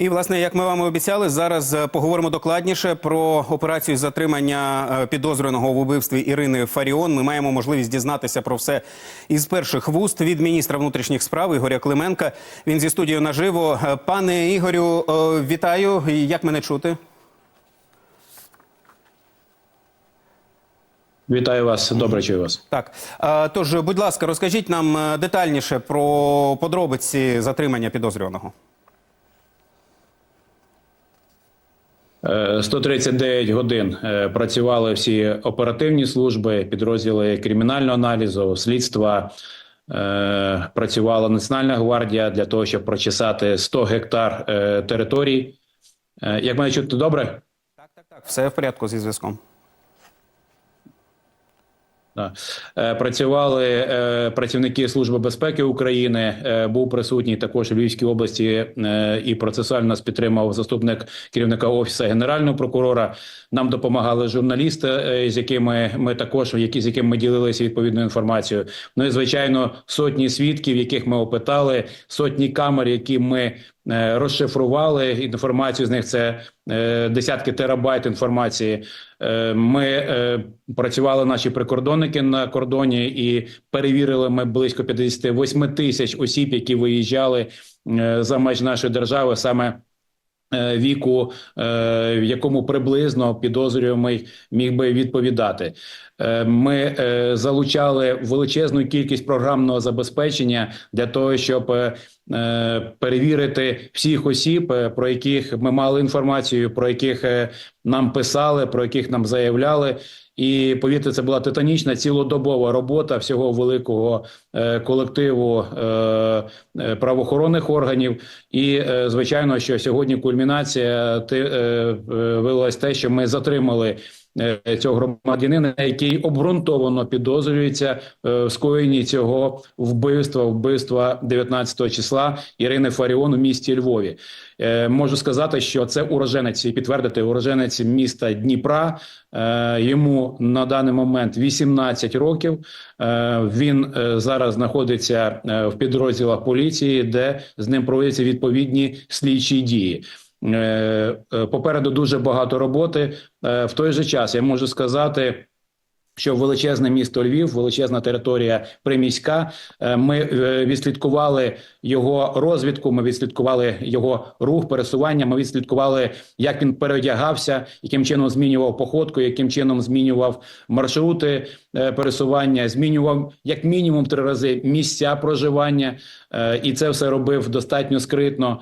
І власне, як ми вам і обіцяли, зараз е, поговоримо докладніше про операцію затримання е, підозрюваного в убивстві Ірини Фаріон. Ми маємо можливість дізнатися про все із перших вуст від міністра внутрішніх справ Ігоря Клименка. Він зі студією наживо. Е, Пане Ігорю, вітаю. Як мене чути? Вітаю вас, добре чую вас. Так, тож, будь ласка, розкажіть нам детальніше про подробиці затримання підозрюваного. 139 годин е, працювали всі оперативні служби, підрозділи кримінального аналізу, слідства. Е, Працювала Національна гвардія для того, щоб прочесати 100 гектар е, територій. Е, Як мене чути добре? Так, так, так. Все в порядку зі зв'язком. Е, Працювали е, працівники Служби безпеки України. е, Був присутній також у Львівській області і процесуально нас підтримав заступник керівника офісу генерального прокурора. Нам допомагали журналісти, з якими ми також які з якими ми ділилися відповідною інформацією. Ну і звичайно, сотні свідків, яких ми опитали, сотні камер, які ми розшифрували. Інформацію з них це е, десятки терабайт інформації. Е, Ми е, працювали наші прикордонники на кордоні і перевірили ми близько 58 тисяч осіб, які виїжджали е, за меж нашої держави саме. е, Віку, е, в якому приблизно підозрюємий міг би відповідати, Е, ми е, залучали величезну кількість програмного забезпечення для того, щоб е, е, перевірити всіх осіб, е, про яких ми мали інформацію, про яких е, нам писали, про яких нам заявляли. І повірте, це була титанічна цілодобова робота всього великого е, колективу е, е, правоохоронних органів. І е, звичайно, що сьогодні кульмінація ти, е, е, те, що ми затримали. Е, Цього громадянина, який обґрунтовано підозрюється е, в скоєнні цього вбивства, вбивства 19 числа Ірини Фаріон у місті Львові. Е, Можу сказати, що це уроженець і підтвердити уроженець міста Дніпра. Йому на даний момент 18 років. Він зараз знаходиться в підрозділах поліції, де з ним проводяться відповідні слідчі дії. Е, е, Попереду дуже багато роботи. Е, В той же час я можу сказати. Що величезне місто Львів, величезна територія приміська. Е, Ми е, відслідкували його розвідку. Ми відслідкували його рух, пересування. Ми відслідкували, як він переодягався, яким чином змінював походку, яким чином змінював маршрути е, пересування, змінював як мінімум три рази місця проживання, і це все робив достатньо скритно.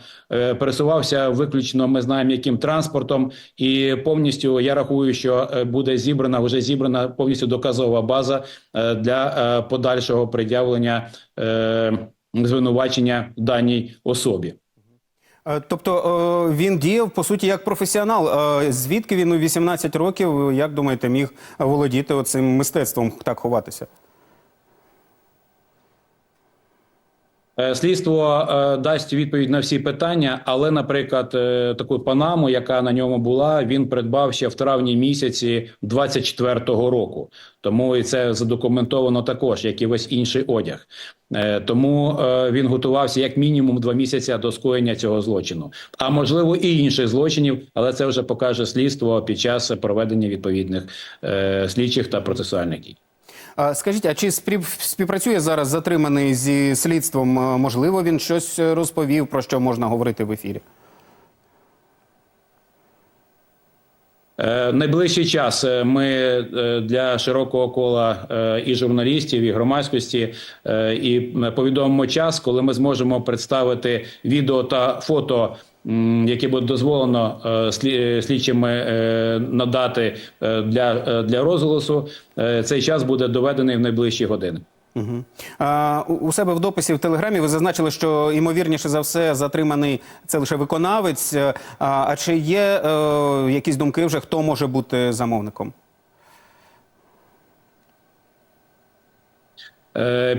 Пересувався виключно. Ми знаємо, яким транспортом, і повністю я рахую, що буде зібрана вже зібрана повністю доказова база е, для е, подальшого пред'явлення е, звинувачення даній особі. Тобто він діяв по суті як професіонал. Звідки він у 18 років, як думаєте, міг володіти цим мистецтвом так ховатися? Слідство е, дасть відповідь на всі питання, але, наприклад, е, таку панаму, яка на ньому була, він придбав ще в травні місяці 24-го року. Тому і це задокументовано також, як і весь інший одяг. Е, Тому е, він готувався як мінімум два місяці до скоєння цього злочину, а можливо і інших злочинів, але це вже покаже слідство під час проведення відповідних е, слідчих та процесуальних дій. Скажіть, а чи спів- співпрацює зараз затриманий зі слідством? Можливо, він щось розповів, про що можна говорити в ефірі? Е, Найближчий час е, ми е, для широкого кола і журналістів, і громадськості і повідомимо час, коли ми зможемо представити відео та фото, які буде дозволено е, е, слідчими е, надати для, для розголосу. Цей час буде доведений в найближчі години. У- себе в дописі в телеграмі ви зазначили, що ймовірніше за все затриманий це лише виконавець. А, чи є якісь думки вже, хто може бути замовником?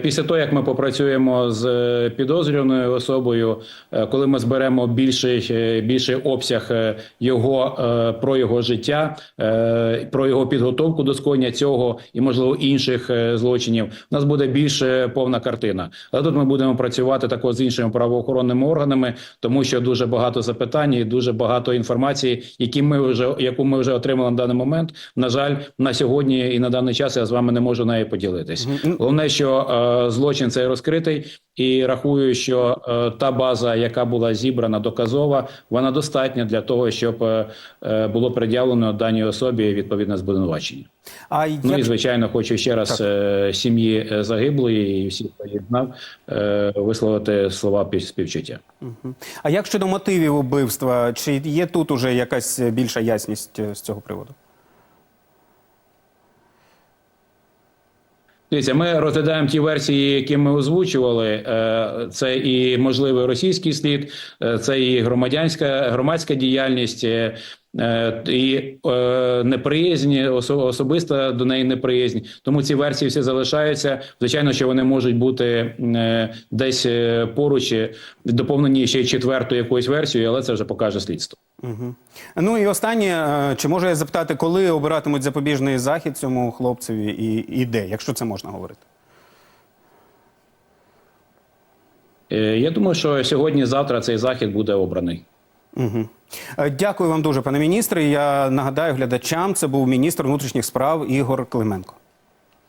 Після того, як ми попрацюємо з е, підозрюваною особою, е, коли ми зберемо більший, е, більший обсяг е, його е, про його життя, е, про його підготовку до скоєння цього і можливо інших е, злочинів, у нас буде більш е, повна картина. Але тут ми будемо працювати також з іншими правоохоронними органами, тому що дуже багато запитань, і дуже багато інформації, які ми вже яку ми вже отримали на даний момент. На жаль, на сьогодні і на даний час я з вами не можу нею поділитись. Головне, що е, злочин цей розкритий, і рахую, що е, та база, яка була зібрана доказова, вона достатня для того, щоб е, було пред'явлено даній особі відповідне звинувачення. А Ну і звичайно, хочу ще раз е, сім'ї загиблої і всіх, знав, висловити слова пів- співчуття. А як щодо мотивів убивства? Чи є тут уже якась більша ясність з цього приводу? Дивіться, ми розглядаємо ті версії, які ми озвучували. Е, Це і можливий російський слід, е, це і громадянська громадська діяльність. Е, І е, неприязнь, осо- особиста до неї неприязнь. Тому ці версії всі залишаються. Звичайно, що вони можуть бути е, десь поруч, доповнені ще четвертою якоюсь версією, але це вже покаже слідство. Угу. Ну і останнє, чи можу я запитати, коли обиратимуть запобіжний захід цьому хлопцеві і, і де, якщо це можна говорити? Я думаю, що сьогодні-завтра цей захід буде обраний. Угу. Дякую вам дуже, пане міністре. Я нагадаю глядачам, це був міністр внутрішніх справ Ігор Клименко.